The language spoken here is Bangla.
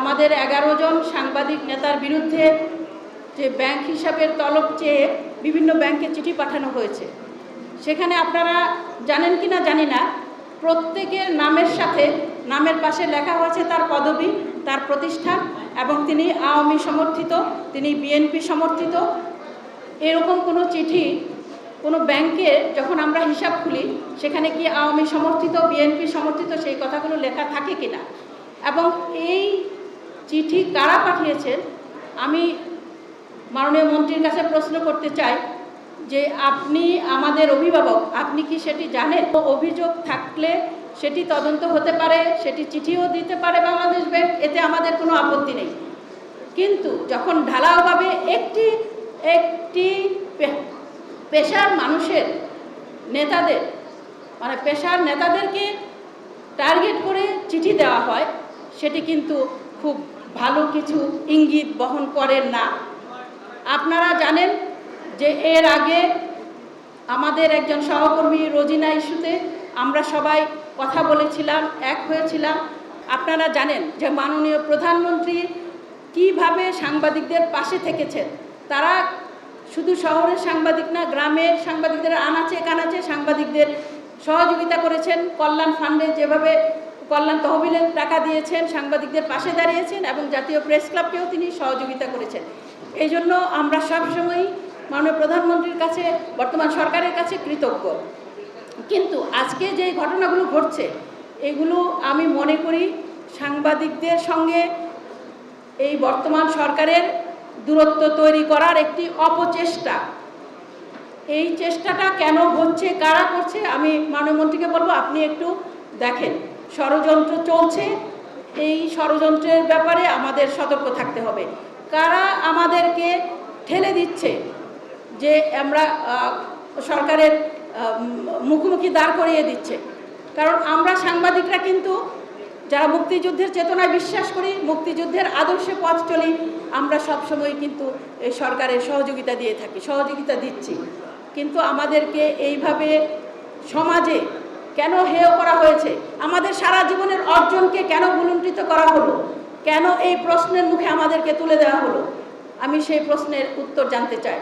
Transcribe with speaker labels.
Speaker 1: আমাদের এগারো জন সাংবাদিক নেতার বিরুদ্ধে যে ব্যাংক হিসাবের তলব চেয়ে বিভিন্ন ব্যাংকে চিঠি পাঠানো হয়েছে। সেখানে আপনারা জানেন কি না জানি না, প্রত্যেকের নামের সাথে নামের পাশে লেখা হয়েছে তার পদবি, তার প্রতিষ্ঠান এবং তিনি আওয়ামী সমর্থিত, তিনি বিএনপি সমর্থিত। এরকম কোনো চিঠি কোনো ব্যাংকে যখন আমরা হিসাব খুলি, সেখানে কি আওয়ামী সমর্থিত, বিএনপি সমর্থিত সেই কথাগুলো লেখা থাকে কিনা এবং এই চিঠি কারা পাঠিয়েছেন? আমি মাননীয় মন্ত্রীর কাছে প্রশ্ন করতে চাই যে আপনি আমাদের অভিভাবক, আপনি কি সেটি জানেন? অভিযোগ থাকলে সেটি তদন্ত হতে পারে, সেটি চিঠিও দিতে পারে বাংলাদেশ ব্যাংক, এতে আমাদের কোনো আপত্তি নেই। কিন্তু যখন ঢালাওভাবে একটি একটি পেশার মানুষের নেতাদের মানে পেশার নেতাদেরকে টার্গেট করে চিঠি দেওয়া হয় সেটি কিন্তু খুব ভালো কিছু ইঙ্গিত বহন করেন না। আপনারা জানেন যে এর আগে আমাদের একজন সহকর্মী রোজিনা ইস্যুতে আমরা সবাই কথা বলেছিলাম, এক হয়েছিলাম। আপনারা জানেন যে মাননীয় প্রধানমন্ত্রী কীভাবে সাংবাদিকদের পাশে থেকেছেন? তারা শুধু শহরের সাংবাদিক না, গ্রামের সাংবাদিকদের আনাচে কানাচে সাংবাদিকদের সহযোগিতা করেছেন। কল্যাণ ফান্ডে যেভাবে কল্যাণ তহবিলের টাকা দিয়েছেন, সাংবাদিকদের পাশে দাঁড়িয়েছেন এবং জাতীয় প্রেস ক্লাবকেও তিনি সহযোগিতা করেছেন। এই জন্য আমরা সবসময়ই মাননীয় প্রধানমন্ত্রীর কাছে, বর্তমান সরকারের কাছে কৃতজ্ঞ। কিন্তু আজকে যে ঘটনাগুলো ঘটছে, এগুলো আমি মনে করি সাংবাদিকদের সঙ্গে এই বর্তমান সরকারের দূরত্ব তৈরি করার একটি অপচেষ্টা। এই চেষ্টাটা কেন হচ্ছে, কারা করছে, আমি মানবমন্ত্রীকে বলব, আপনি একটু দেখেন। ষড়যন্ত্র চলছে। এই ষড়যন্ত্রের ব্যাপারে আমাদের সতর্ক থাকতে হবে। কারা আমাদেরকে ঠেলে দিচ্ছে যে আমরা সরকারের মুখোমুখি দাঁড় করিয়ে দিচ্ছে? কারণ আমরা সাংবাদিকরা কিন্তু যারা মুক্তিযুদ্ধের চেতনায় বিশ্বাস করি, মুক্তিযুদ্ধের আদর্শে পথ চলি, আমরা সবসময় কিন্তু এই সরকারের সহযোগিতা দিয়ে থাকি, সহযোগিতা দিচ্ছি। কিন্তু আমাদেরকে এইভাবে সমাজে কেন হেয় করা হয়েছে? আমাদের সারা জীবনের অর্জনকে কেন ভুলুণ্ঠিত করা হলো? কেন এই প্রশ্নের মুখে আমাদেরকে তুলে দেওয়া হলো? আমি সেই প্রশ্নের উত্তর জানতে চাই।